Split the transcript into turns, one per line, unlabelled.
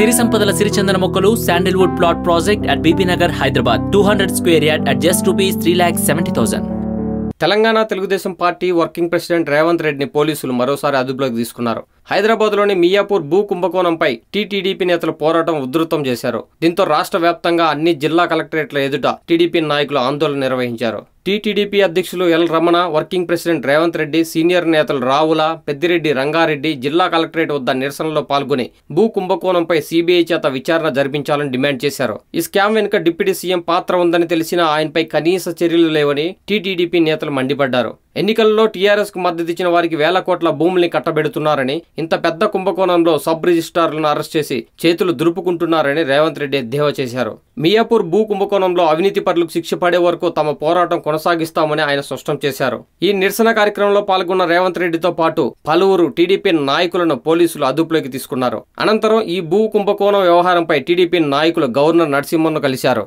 సిరి సంపదల సిరిచందన మొక్కలు sandalwood plot project at BB Nagar Hyderabad two hundred square yard at just rupees three lakh seventy thousand
Telangana Telugu Desam party working president Revanth రెడ్డిని పోలీసులు మరోసారి అదుపులోకి తీసుకున్నారు. హైదరాబాద్లోని మియాపూర్ భూ కుంభకోణంపై టీటీడీపీ నేతలు పోరాటం ఉధృతం చేశారు. దీంతో రాష్ట్ర వ్యాప్తంగా అన్ని జిల్లా కలెక్టరేట్ల ఎదుట టీడీపీ నాయకులు ఆందోళన నిర్వహించారు. టీటీడీపీ అధ్యక్షులు L Ramana working president Revanth Reddy senior నేతలు రావుల పెద్దిరెడ్డి రంగారెడ్డి జిల్లా కలెక్టరేట్ వద్ద నిరసనలో పాల్గొని భూ కుంభకోణంపై సీబీఐ చేత విచారణ జరిపించాలని డిమాండ్ చేశారు. ఈ స్కామ్ వెనుక డిప్యూటీ సీఎం పాత్ర ఉందని తెలిసినా ఆయనపై కనీస చర్యలు లేవని టీటీడీపీ నేతలు మండిపడ్డారు. ఎన్నికల్లో టీఆర్ఎస్కు మద్దతు ఇచ్చిన వారికి వేల కోట్ల భూముల్ని కట్టబెడుతున్నారని ఇంత పెద్ద కుంభకోణంలో సబ్ రిజిస్ట్రార్లను అరెస్ట్ చేసి చేతులు దురుపుకుంటున్నారని రేవంత్ రెడ్డి ఎద్దేవా చేశారు. మియాపూర్ భూ కుంభకోణంలో అవినీతి పరులకు శిక్ష పడే వరకు తమ పోరాటం కొనసాగిస్తామని ఆయన స్పష్టం చేశారు. ఈ నిరసన కార్యక్రమంలో పాల్గొన్న రేవంత్ రెడ్డితో పాటు పలువురు టీడీపీ నాయకులను పోలీసులు అదుపులోకి తీసుకున్నారు. అనంతరం ఈ భూ కుంభకోణం వ్యవహారంపై టీడీపీ నాయకులు గవర్నర్ నరసింహన్ను కలిశారు.